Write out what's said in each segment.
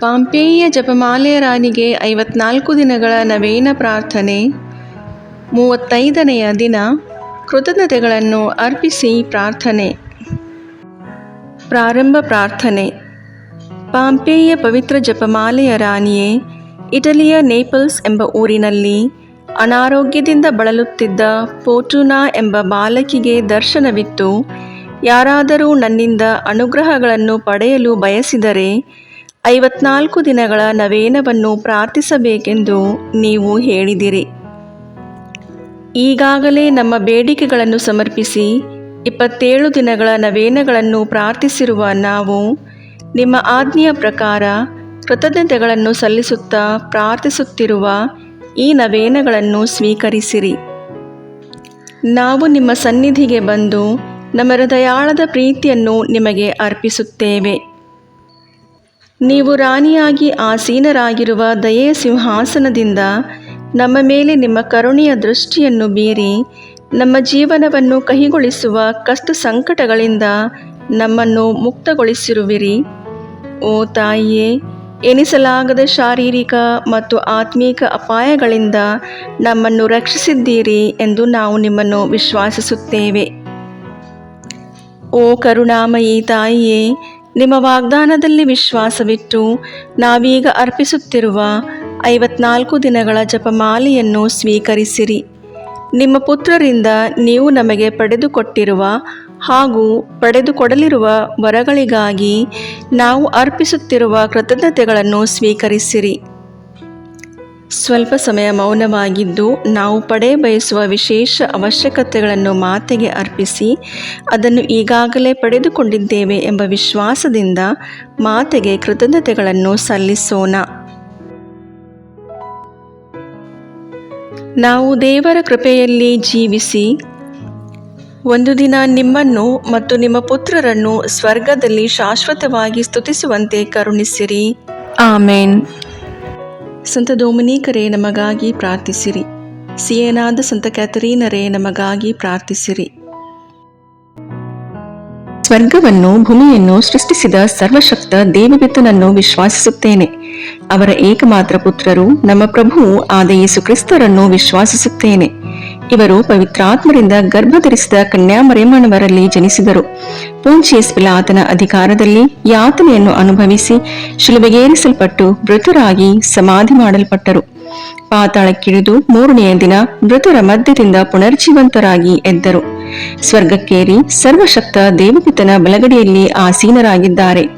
ಪಾಂಪೇಯ ಜಪಮಾಲೆಯ ರಾಣಿಗೆ ಐವತ್ನಾಲ್ಕು ದಿನಗಳ ನವೀನ ಪ್ರಾರ್ಥನೆ. ಮೂವತ್ತೈದನೆಯ ದಿನ ಕೃತಜ್ಞತೆಗಳನ್ನು ಅರ್ಪಿಸಿ ಪ್ರಾರ್ಥನೆ. ಪ್ರಾರಂಭ ಪ್ರಾರ್ಥನೆ. ಪಾಂಪೇಯ ಪವಿತ್ರ ಜಪಮಾಲೆಯ ರಾಣಿಯೇ, ಇಟಲಿಯ ನೇಪಲ್ಸ್ ಎಂಬ ಊರಿನಲ್ಲಿ ಅನಾರೋಗ್ಯದಿಂದ ಬಳಲುತ್ತಿದ್ದ ಪೋಟುನಾ ಎಂಬ ಬಾಲಕಿಗೆ ದರ್ಶನವಿತ್ತು. ಯಾರಾದರೂ ನನ್ನಿಂದ ಅನುಗ್ರಹಗಳನ್ನು ಪಡೆಯಲು ಬಯಸಿದರೆ ಐವತ್ನಾಲ್ಕು ದಿನಗಳ ನವೇನವನ್ನು ಪ್ರಾರ್ಥಿಸಬೇಕೆಂದು ನೀವು ಹೇಳಿದಿರಿ. ಈಗಾಗಲೇ ನಮ್ಮ ಬೇಡಿಕೆಗಳನ್ನು ಸಮರ್ಪಿಸಿ ಇಪ್ಪತ್ತೇಳು ದಿನಗಳ ನವೇನಗಳನ್ನು ಪ್ರಾರ್ಥಿಸಿರುವ ನಾವು ನಿಮ್ಮ ಆಜ್ಞೆಯ ಪ್ರಕಾರ ಕೃತಜ್ಞತೆಗಳನ್ನು ಸಲ್ಲಿಸುತ್ತಾ ಪ್ರಾರ್ಥಿಸುತ್ತಿರುವ ಈ ನವೇನಗಳನ್ನು ಸ್ವೀಕರಿಸಿರಿ. ನಾವು ನಿಮ್ಮ ಸನ್ನಿಧಿಗೆ ಬಂದು ನಮ್ಮ ಹೃದಯಾಳದ ಪ್ರೀತಿಯನ್ನು ನಿಮಗೆ ಅರ್ಪಿಸುತ್ತೇವೆ. ನೀವು ರಾಣಿಯಾಗಿ ಆಸೀನರಾಗಿರುವ ದಯೆಯ ಸಿಂಹಾಸನದಿಂದ ನಮ್ಮ ಮೇಲೆ ನಿಮ್ಮ ಕರುಣೆಯ ದೃಷ್ಟಿಯನ್ನು ಬೀರಿ ನಮ್ಮ ಜೀವನವನ್ನು ಕಹಿಗೊಳಿಸುವ ಕಷ್ಟ ಸಂಕಟಗಳಿಂದ ನಮ್ಮನ್ನು ಮುಕ್ತಗೊಳಿಸಿರುವಿರಿ. ಓ ತಾಯಿಯೇ, ಎನಿಸಲಾಗದ ಶಾರೀರಿಕ ಮತ್ತು ಆತ್ಮೀಕ ಅಪಾಯಗಳಿಂದ ನಮ್ಮನ್ನು ರಕ್ಷಿಸಿದ್ದೀರಿ ಎಂದು ನಾವು ನಿಮ್ಮನ್ನು ವಿಶ್ವಾಸಿಸುತ್ತೇವೆ. ಓ ಕರುಣಾಮಯಿ ತಾಯಿಯೇ ನಿಮ್ಮ ವಾಗ್ದಾನದಲ್ಲಿ ವಿಶ್ವಾಸವಿಟ್ಟು ನಾವೀಗ ಅರ್ಪಿಸುತ್ತಿರುವ ಐವತ್ನಾಲ್ಕು ದಿನಗಳ ಜಪಮಾಲೆಯನ್ನು ಸ್ವೀಕರಿಸಿರಿ. ನಿಮ್ಮ ಪುತ್ರರಿಂದ ನೀವು ನಮಗೆ ಪಡೆದುಕೊಟ್ಟಿರುವ ಹಾಗೂ ಪಡೆದುಕೊಡಲಿರುವ ವರಗಳಿಗಾಗಿ ನಾವು ಅರ್ಪಿಸುತ್ತಿರುವ ಕೃತಜ್ಞತೆಗಳನ್ನು ಸ್ವೀಕರಿಸಿರಿ. ಸ್ವಲ್ಪ ಸಮಯ ಮೌನವಾಗಿದ್ದು ನಾವು ಪಡೆ ಬಯಸುವ ವಿಶೇಷ ಅವಶ್ಯಕತೆಗಳನ್ನು ಮಾತೆಗೆ ಅರ್ಪಿಸಿ ಅದನ್ನು ಈಗಾಗಲೇ ಪಡೆದುಕೊಂಡಿದ್ದೇವೆ ಎಂಬ ವಿಶ್ವಾಸದಿಂದ ಮಾತೆಗೆ ಕೃತಜ್ಞತೆಗಳನ್ನು ಸಲ್ಲಿಸೋಣ. ನಾವು ದೇವರ ಕೃಪೆಯಲ್ಲಿ ಜೀವಿಸಿ ಒಂದು ದಿನ ನಿಮ್ಮನ್ನು ಮತ್ತು ನಿಮ್ಮ ಪುತ್ರರನ್ನು ಸ್ವರ್ಗದಲ್ಲಿ ಶಾಶ್ವತವಾಗಿ ಸ್ತುತಿಸುವಂತೆ ಕರುಣಿಸಿರಿ. ಆಮೇನ್. ಸಂತ ಡೊಮಿನಿಕರೇ ನಮಗಾಗಿ ಪ್ರಾರ್ಥಿಸಿರಿ. ಸಿಯೇನಾದ ಸಂತ ಕ್ಯಾಥರೀನರೇ ನಮಗಾಗಿ ಪ್ರಾರ್ಥಿಸಿರಿ. ಸ್ವರ್ಗವನ್ನು, ಭೂಮಿಯನ್ನು ಸೃಷ್ಟಿಸಿದ ಸರ್ವಶಕ್ತ ದೇವವಿತ್ತನನ್ನು ವಿಶ್ವಾಸಿಸುತ್ತೇನೆ. ಅವರ ಏಕಮಾತ್ರ ಪುತ್ರರು ನಮ್ಮ ಪ್ರಭುವು ಆದ ಯೇಸು ಕ್ರಿಸ್ತರನ್ನು ವಿಶ್ವಾಸಿಸುತ್ತೇನೆ. ಇವರು ಪವಿತ್ರಾತ್ಮರಿಂದ ಗರ್ಭಧರಿಸಿದ ಕನ್ಯಾಮರೇಮಣವರಲ್ಲಿ ಜನಿಸಿದರು. ಪೂಂಚಿಯಸ್ ಪಿಲಾತನ ಅಧಿಕಾರದಲ್ಲಿ ಯಾತನೆಯನ್ನು ಅನುಭವಿಸಿ ಶಿಲುಬೆಗೇರಿಸಲ್ಪಟ್ಟು ಮೃತರಾಗಿ ಸಮಾಧಿ ಮಾಡಲ್ಪಟ್ಟರು. ಪಾತಾಳಕ್ಕಿಳಿದು ಮೂರನೆಯ ದಿನ ಮೃತರ ಮಧ್ಯದಿಂದ ಪುನರ್ಜೀವಂತರಾಗಿ ಎದ್ದರು. ಸ್ವರ್ಗಕ್ಕೇರಿ ಸರ್ವಶಕ್ತ ದೇವಪಿತನ ಬಲಗಡೆಯಲ್ಲಿ ಆಸೀನರಾಗಿದ್ದಾರೆ.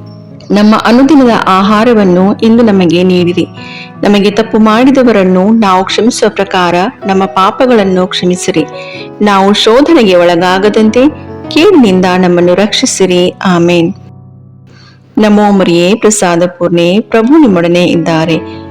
ನಮ್ಮ ಅನುದಿನದ ಆಹಾರವನ್ನು ಇಂದು ನಮಗೆ ನೀಡಿರಿ. ನಮಗೆ ತಪ್ಪು ಮಾಡಿದವರನ್ನು ನಾವು ಕ್ಷಮಿಸುವ ಪ್ರಕಾರ ನಮ್ಮ ಪಾಪಗಳನ್ನು ಕ್ಷಮಿಸಿರಿ. ನಾವು ಶೋಧನೆಗೆ ಒಳಗಾಗದಂತೆ ಕೇಳಿನಿಂದ ನಮ್ಮನ್ನು ರಕ್ಷಿಸಿರಿ. ಆಮೇನ್. ನಮೋ ಮರಿಯೇ, ಪ್ರಸಾದ ಪೂರ್ಣೆ, ಪ್ರಭು ನಿಮ್ಮೊಡನೆ ಇದ್ದಾರೆ.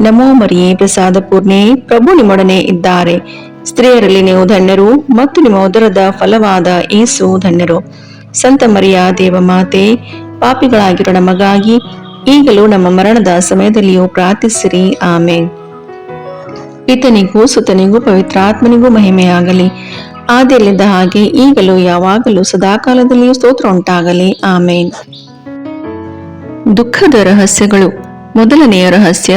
ನಮೋ ಮರಿಯೇ ಪ್ರಸಾದ ಪೂರ್ಣೆ ಪ್ರಭು ನಿಮ್ಮೊಡನೆ ಇದ್ದಾರೆ. ಸ್ತ್ರೀಯರಲ್ಲಿ ನೀವು ಧನ್ಯರು ಮತ್ತು ನಿಮ್ಮ ಉದರದ ಫಲವಾದ ಏಸು ಧನ್ಯರು. ಸಂತ ಮರಿಯ ದೇವಮಾತೆ ಪಾಪಿಗಳಾಗಿರೋ ನಮಗಾಗಿ ಈಗಲೂ ನಮ್ಮ ಮರಣದ ಸಮಯದಲ್ಲಿಯೂ ಪ್ರಾರ್ಥಿಸಿರಿ, ಆಮೇನ್. ಈತನಿಗೂ ಸುತನಿಗೂ ಪವಿತ್ರಾತ್ಮನಿಗೂ ಮಹಿಮೆಯಾಗಲಿ. ಆದಿಯಲ್ಲಿದ್ದ ಹಾಗೆ ಈಗಲೂ ಯಾವಾಗಲೂ ಸದಾಕಾಲದಲ್ಲಿಯೂ ಸ್ತೋತ್ರ ಉಂಟಾಗಲಿ ಆಮೇನ್. ದುಃಖದ ರಹಸ್ಯಗಳು. ಮೊದಲನೆಯ ರಹಸ್ಯ